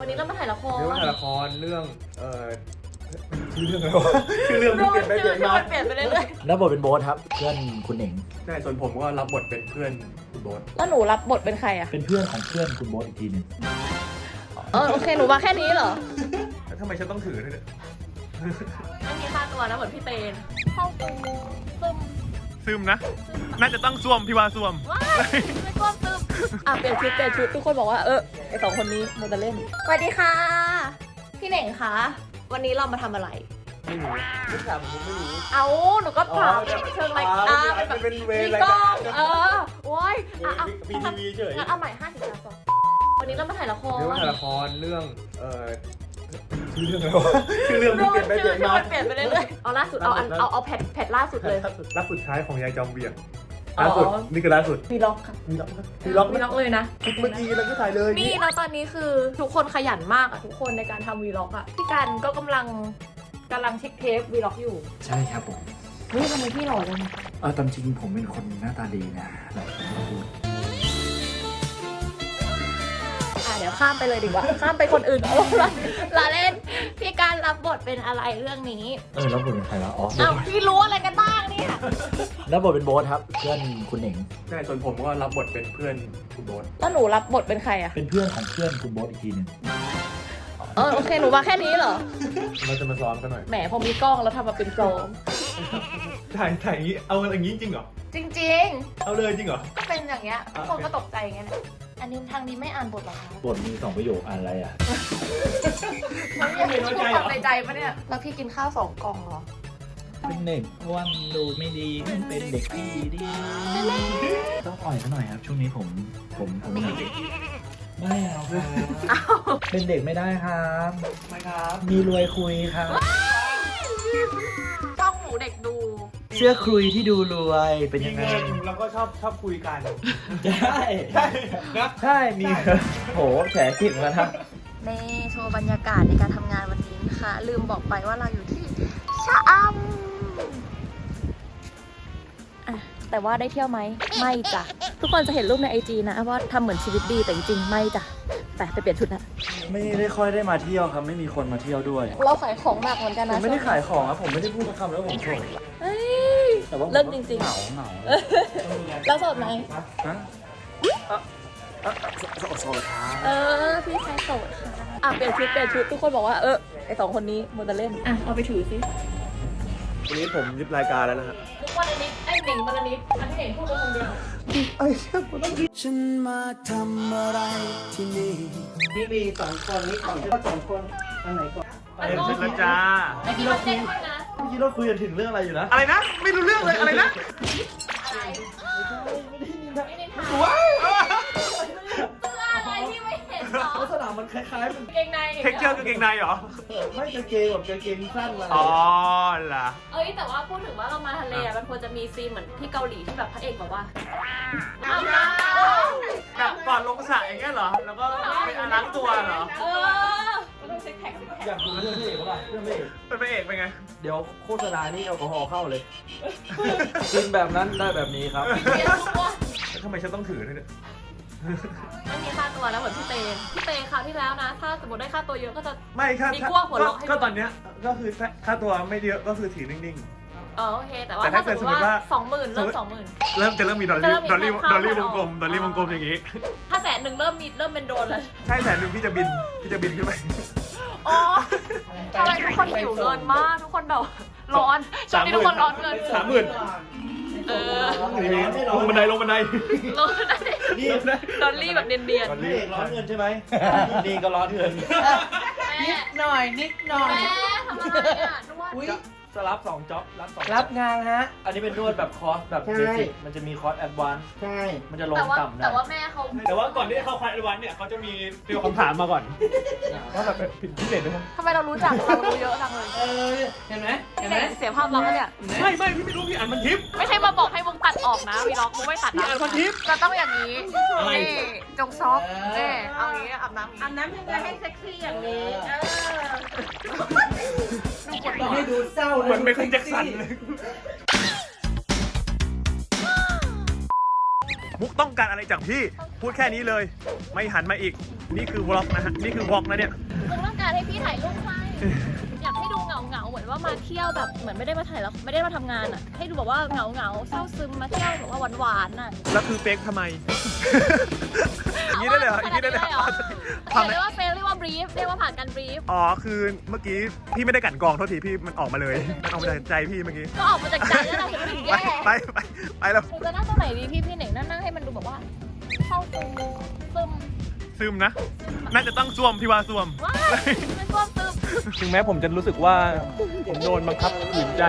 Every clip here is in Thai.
วันนี้เรามาถ่ายละครเรื่องถ่ายละครเรื่องเอ่อชื่อเรื่องอะไรวะชื่อเรื่องมันเปลี่ยนไปเปลี่ยนมาเปลี่ยนไปเรื่อยรับบทเป็นโบ๊ทครับ เพื่อนคุณเหน่งใช่ส่วนผมก็รับบทเป็นเพื่อนคุณโบ๊ทๆแล้วหนูรับบทเป็นใครอะเป็นเพื่อนของเพื่อนคุณโบ๊ทอีกทีหนึ่งเออโอเคหนูมาแค่นี้เหรอแล้วทำไมฉันต้องถือด้วยเนี่ยไม่มีค่าตัวนะเหมือนพี่เตนเข้ากูซึม ซึมนะ น่าจะต้องซ่วมพี่ว่าซ่วม ว้ายไม่กลัวซึมอะเปลี่ยนชุดเปลี่ยนชุดทุกคนบอกว่าเออไอสองคนนี้มันจะเล่นสวัสดีค่ะ พี่เหน่งคะ วันนี้เรามาทำอะไร ไม่รู้ไม่ถามผมไม่รู้ เอาหนูก็ถามอ๋อเดี๋ยวเชิงรายการอ๋อมันเป็นเวมีรายกล้กาอรงเออโอ้ยอะอะมีทีวีเฉยงั้นเอาใหม่ห้าสิบสามสองวันนี้เรามาถ่ายละคร เรื่องถ่ายละครเรื่องเอ่อ ชื่อเรื่องอะไรวะชื่อเรื่องมันเปลี่ยนไปเปลี่ยนมา เปลี่ยนไปเรื่อยๆเอาล่าสุดเอาอันเอาเอาแพทแพทล่าสุดเลยรักสุดท้ายของยายจอมเบียงอ๋อล่าสุดนี่คือล่าสุดมีล็อกค่ะมีล็อกมีล็อกมีล็อกเลยนะเมื่อกี้เราก็ถ่ายเลยนี่แล้วตอนนี้คือทุกคนขยันมากอะทุกคนในการทำวีล็อกอะพี่กันก็กำลังกำลังเช็คเทปวีล็อกอยู่ ใช่ครับผมเฮ้ยทำไมพี่หล่อจังเออตามจริงผมเป็นคนหน้าตาดีนะหลายคนก็พูด ดี๋ยวข้ามไปเลยดีกว่า ข้ามไปคนอื่นเอาละลาเล่น พี่การรับบทเป็นอะไรเรื่องนี้เออรับบทเป็นใครวะอ๋ออ้าวพี่รู้อะไรกันบ้างเนี่ยรับบทเป็นโบ๊ทครับ เพื่อนคุณเหน่งใช่ส่วนผมก็รับบทเป็นเพื่อนคุณโบ๊ทแล้วหนูรับบทเป็นใครอะเป็นเพื่อนของเพื่อนคุณโบ๊ทอีกทีหนึ่งเออโอเคหนูมาแค่นี้เหรอเราจะมาซ้อมกันหน่อยแหมพอมีกล้องแล้วทำมาเป็นโซมถ่ายถ่ายอย่างนี้เอาอย่างนี้จริงเหรอจริงเอาเลยจริงเหรอๆก็เป็นอย่างเงี้ยทุกคนก็ตกใจอย่างเงี้ยแหละ อันนี้ทางนี้ไม่อ่านบทเหรอคะบทมีสองประโยคอ่านอะไรอะไม่ได้พูดความในใจปะเนี่ย แล้วพี่กินข้าวสองกล่องเหรอ เป็นเด็กอ้วนดูไม่ดีเป็นเด็กที่ดีต้องอ่อยซะหน่อยครับ ช่วงนี้ผมผมผมไม่เอาครับเป็นเด็กไม่ได้ครับ ไม่ครับ มีรวยคุยครับช่องหนูเด็กดู เสื้อคุยที่ดูรวยเป็นมียังไงเงินแล้วก็ชอบชอบคุยกันใช่ใช่นะ ใช่มีโหแฉเก่งแล้วนะในโชว์บรรยากาศในการทำงานวันนี้นะคะ ลืมบอกไปว่าเราอยู่ที่ชะอำอะแต่ว่าได้เที่ยวไหม ไม่จ้ะ ทุกคนจะเห็นรูปในไอจีนะ ว่าทำเหมือนชีวิตดีแต่จริงๆไม่จ้ะแต่ไปเปลี่ยนชุดนะ ไม่ได้ค่อยได้มาเที่ยวครับ ไม่มีคนมาเที่ยวด้วย เราขายของหนักเหมือนกันผนะมไม่ได้ขายของครับผมไม่ได้พูดคำแล้วผมโสดเฮ้ย แต่ว่าผมเลิกจริงๆ เหงาเหงาเราโสดไหม ฮะอะอะโสดโสดครับเออพี่ชายโสดค่ะ อะ เปลี่ยนชุด เปลี่ยนชุด ทุกคนบอกว่า เออ ไอสองคนนี้มันจะเล่น อะ เอาไปถือสิวันนี้ผมยึดรายการแล้วนะฮะทุกวันอันนี้ไอหนิงวันอันนี้อันที่หนิงพูดไปคนเดียวฉันมาทำอะไรที่นี่พี่มีสองคนนี้ก่อนก็สองคนอันไหนก่อน อันนี้เสร็จแล้วจ้าไอพี่มาเต้นด้วยนะ เมื่อกี้เราคุยกันถึงเรื่องอะไรอยู่นะอะไรนะ ไม่รู้เรื่องเลยอะไรนะอะไรไม่ได้ถ่ายเสื้ออะไรที่ไม่เห็นเหรอลักษณะมันคล้ายๆมันเกงในเท็กเจอร์กางเกงในเหรอ ไม่กางเกงแบบกางเกงสั้นมาอ๋อเหรอเอ้ยแต่ว่าพูดถึงว่าเรามาทะเลอะมันควรจะมีซีนเหมือนที่เกาหลีที่แบบพระเอกแบบว่าอาบน้แบบก่อนลงสระอย่างเงี้ยเหรอ แล้วก็ไปล้างตัวเหรอำเออ มันต้องเช็คแท็กซิกแท็กอยากดูเรื่องพระเอกปะล่ะเรื่องพระเอกเป็นพระเอกเป็นไง เดี๋ยวโฆษณานี่แอลกอฮอล์เข้าเลย กินแบบนั้นได้แบบนี้ครับ เรียนรู้ว่าแล้วทำไมฉันต้องถือด้วยเนี่ย ไม่มีค่าตัวแล้วเหมือนพี่เตนพี่เตนคราวที่แล้วนะ ถ้าสมมติได้ค่าตัวเยอะก็จะ ไม่ค่ะมีกลัวหัวเราะให้ก็ตอนเนี้ยก็คือค่าตัวไม่เยอะก็คือถือนิ่ง เออโอเค แต่ว่าแต่ถ้าถ้าสเกิมดมติว่าสมมุติว่าสองหมื่นเริ่มสองหมื่นๆเริ่มจะเริ่มมีดอลจะลี่เริ่มมีดอลลี่ข้าวดอลลี่วข้าวงกลมออกดอลลี่วงกลมอย่างงี้ ถ้าแสนหนึ่งเริ่มมีเริ่มเป็นโดนเลยใช่แสนหนึ่งพี่จะบิน พี่จะบินขึ้นไป อ๋อทำไมทุกคนหิวเงินมาก ทุกคนแบบร้อนช่วงนี้ทุกคนร้อนเงินสามหมื่นเออลงบันไดลงบันไดร้อนได้นี่ดอลลี่แบบเนียนดอลพระลี่เอกร้อนเงินใช่ไหมนี่ก็ร้อนเงินๆแม่หน่อยนิดหน่อย แม่ทำอะไรอะนวดอุ๊ยจะ รับสองจ็อบรับสองรับงานฮะ อันนี้เป็นนวดแบบคอร์สแบบใช่ เบสิกมันจะมีคอร์สแอดวานซ์ใช่ มันจะลงแต่ว่าต่ำได้แต่ว่าแม่เขาแต่ว่าก่อนที่จะเข้าคลาสวันเนี่ยเขาจะมีเตรียมคำถามมาก่อนว่าแบบผิดพิเศษไหมครับทำไมเรารู้จักเรารู้เยอะจังเลยเออ เห็นไหมเห็พี่นไหมเด็กเสียภาพลักษณ์ปะเนี่ย ไม่ไม่พี่ไม่รู้พี่อ่านมันทิป ไม่ใช่มาบอกให้มึงตัดออกนะวีล็อกมึงไม่ตัดพี่นะอ่านพันทิป จะต้องอย่างนี้อะไร นี่จงซอกนี่เอาอย่างนี้อาบน้ำอย่างนี้อาบน้ำยังไงให้เซ็กซี่อย่างนี้ เออให้ดูเศร้าเหมือนไม่เคยแจ็คสันเลย มุกต้องการอะไรจากพี่ พูดแค่นี้เลย ไม่หันมาอีก นี่คือวอล์กนะฮะ นี่คือวอล์กนะเนี่ย มุกต้องการให้พี่ถ่ายรูปให้อยากให้ดูเหงาเหงาๆเหมือนว่ามาเที่ยวแบบเหมือนไม่ได้มาถ่ายแล้วไม่ได้มาทำงานอะ ให้ดูแบบว่าเหงาเหงาๆเศร้าซึมมาเที่ยวแบบว่าหวานๆน่ะแล้วคือเฟกทำไม อย่างนี้ได้เลยเหรออย่างนี้ได้เลยเหรอทำเรียกว่าเฟลเรียกว่า บรีฟเรียกว่าผ่านการบรีฟอ๋อคือเมื่อกี้พี่ไม่ได้กลั่นกรองโทษทีพี่มันออกมาเลยมันออกมาจากใจพี่เมื่อกี้ก็ออกมาจากใจแล้วเราถึงถึงไปแย่ไปไปไปแล้วหนูจะนั่งตรงไหนดีพี่พี่เหน่งนั่งนั่งให้มันดูแบบว่า เข้าซึมซึมซึมนะ น่าจะต้องซ่วมพี่ว่าซ่วม ว้ายไม่ซ่วมซึมถึงแม้ผมจะรู้สึกว่าผมโดนบังคับขืนใจ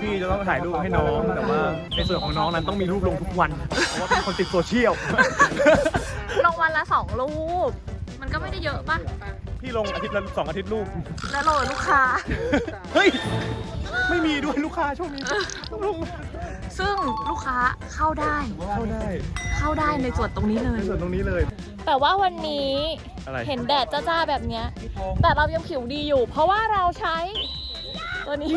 พี่จะต้องถ่ายรูปให้น้องแต่ว่าในส่วนของน้องนั้นต้องมีรูปลงทุกวันเพราะว่าเป็นคนติดโซเชียล ลงวันละสองรูป มันก็ไม่ได้เยอะป่ะพี่ลงอาทิตย์ละสองอาทิตย์รูปแล้วโหลดลูกค้า เฮ้ย ไม่มีด้วยลูกค้าช่วงนี้ต้องลงซึ่งลูกค้าเข้าได้ เข้าได้เข้าได้ในส่วนตรงนี้เลยในส่วนตรงนี้เลยแต่ว่าวันนี้อะไรเห็นแดดจ้าๆแบบเนี้ย แต่เรายังผิวดีอยู่ เพราะว่าเราใช้ ตัวนี้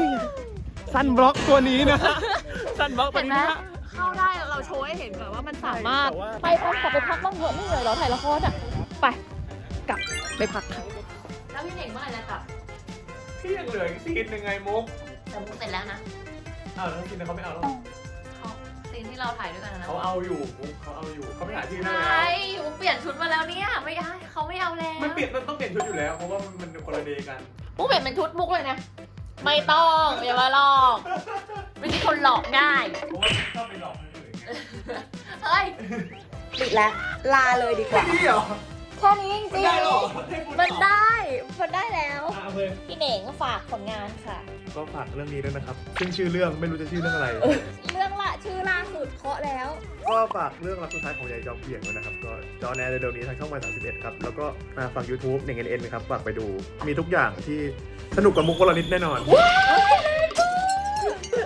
ซันบล็อกตัวนี้นะซันบล็อกตัวเห็นไหมนี้นะเข้าได้เราโชว์ให้เห็นก่อนว่ามันสามารถ แต่ว่า ไปพักกลับไปพักบ้างเถอะไม่เหนื่อยเหรอถ่ายละครอะ ไป กลับไปพักค่ะ แล้วพี่เน่งเมื่อไหร่จะกลับพี่ยังเหลืออีกซีนหนึ่งไงมุกแต่มุกเสร็จแล้วนะอ้าวแล้วซีนนั้นเขาไม่เอาแล้วเขาซีนที่เราถ่ายด้วยกันนะเขาเอาอยู่มุกเขาเอาอยู่เขาไม่หาที่ใชได้แล้ว่มุกเปลี่ยนชุดมาแล้วเนี่ยไม่ได้เขาไม่เอาแล้วมันเปลี่ยนมันต้องเปลี่ยนชุดอยู่แล้วเพราะว่ามันมันคนละเดย์กัน มุกเปลี่ยนเป็นชุดมุกเลยนะไม่ต้องอย่ามาหลอกไม่ใช่คนหลอกง่ายเพราะว่าชอบไปหลอกคนอื่นไงเฮ้ยปิดแล้วลาเลยดีกว่า พี่เหรอ แค่นี้จริงได้เหรอๆมันได้ มันได้แล้ว อะโอเคพี่เหน่งฝากผลงานค่ะ ก็ฝากเรื่องนี้ด้วยนะครับ ซึ่งชื่อเรื่องไม่รู้จะชื่อเรื่องอะไร เรื่องละชื่อล่าสุดเคาะแล้ว ก็ฝากเรื่องรักสุดท้ายของยายจอมเพียงด้วยนะครับ ก็จอแนเร็วๆนี้ทางช่องวัน31 ครับ แล้วก็อ่าฝาก YouTube 1 n n นะครับ ฝากไปดู มีทุกอย่างที่สนุกกับมุกวลนิดแน่นอน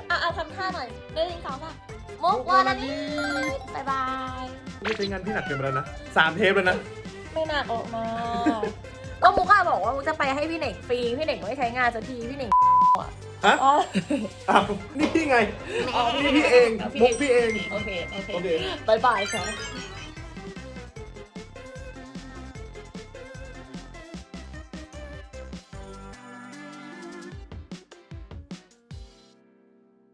อะอะทำท่าหน่อยหนึ่งสองสามมุกวันนี้บายบาย ไม่ใช่งานพี่หนักเกินไปแล้วนะสามเทปแล้วนะ ไม่หนักออกมา ก็มุกอะบอกว่ามุกจะไปให้พี่เหน่งฟรี พี่เหน่งไม่ใช้งานสักที พี่เหน่งฮะอ๋ออ้าวนี่พี่ไงอ๋อนี่พี่เองมุกพี่เอง โอเค โอเคโอเค บายบายค่ะ